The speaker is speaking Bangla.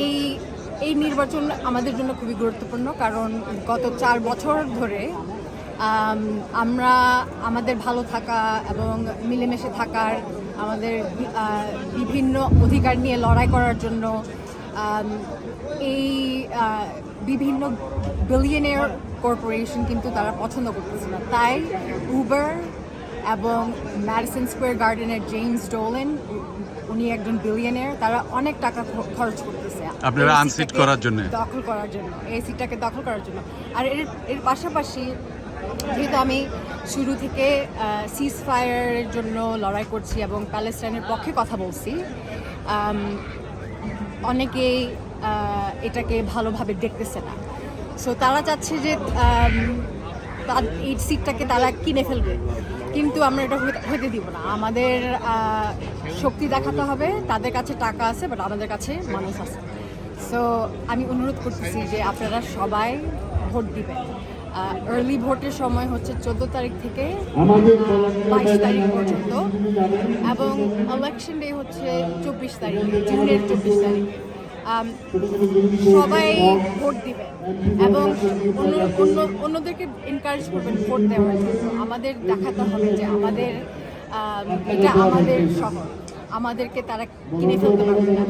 এই এই নির্বাচন আমাদের জন্য খুবই গুরুত্বপূর্ণ, কারণ গত চার বছর ধরে আমরা আমাদের ভালো থাকা এবং মিলেমিশে থাকার, আমাদের বিভিন্ন অধিকার নিয়ে লড়াই করার জন্য এই বিভিন্ন বিলিয়নের কর্পোরেশন কিন্তু তারা পছন্দ করতেছে না তাই উবার এবং ম্যাডিসন স্কোয়ার গার্ডেনের জেমস ডোলেন উনি একজন বিলিয়নের তারা অনেক টাকা খরচ করতেছে। আপনারা সিটটাকে করার জন্যে? দখল করার জন্য এই সিটটাকে দখল করার জন্য। আর এর এর পাশাপাশি যেহেতু আমি শুরু থেকে সিজ ফায়ারের জন্য লড়াই করছি এবং প্যালেস্টাইনের পক্ষে কথা বলছি অনেকেই এটাকে ভালোভাবে দেখতেছে না। সো তারা চাচ্ছে যে এই সিটটাকে তারা কিনে ফেলবে। কিন্তু আমরা এটা হতে- দিব না। আমাদের শক্তি দেখাতে হবে তাদের কাছে টাকা আছে বাট আমাদের কাছে মানুষ আছে। সো আমি অনুরোধ করতেছি যে আপনারা সবাই ভোট দিবেন। আর্লি ভোটের সময় হচ্ছে চোদ্দ তারিখ থেকে বাইশ তারিখ পর্যন্ত এবং ইলেকশন ডে হচ্ছে চব্বিশ তারিখে জুনের চব্বিশ তারিখে। সবাই ভোট দিবেন এবং অন্য অন্য, অন্যদেরকে এনকারেজ করবেন ভোট দেওয়ার জন্য। আমাদের দেখাতে হবে যে আমাদের এটা আমাদের শহর। আমাদেরকে তারা কিনে ফেলতে পারবে না।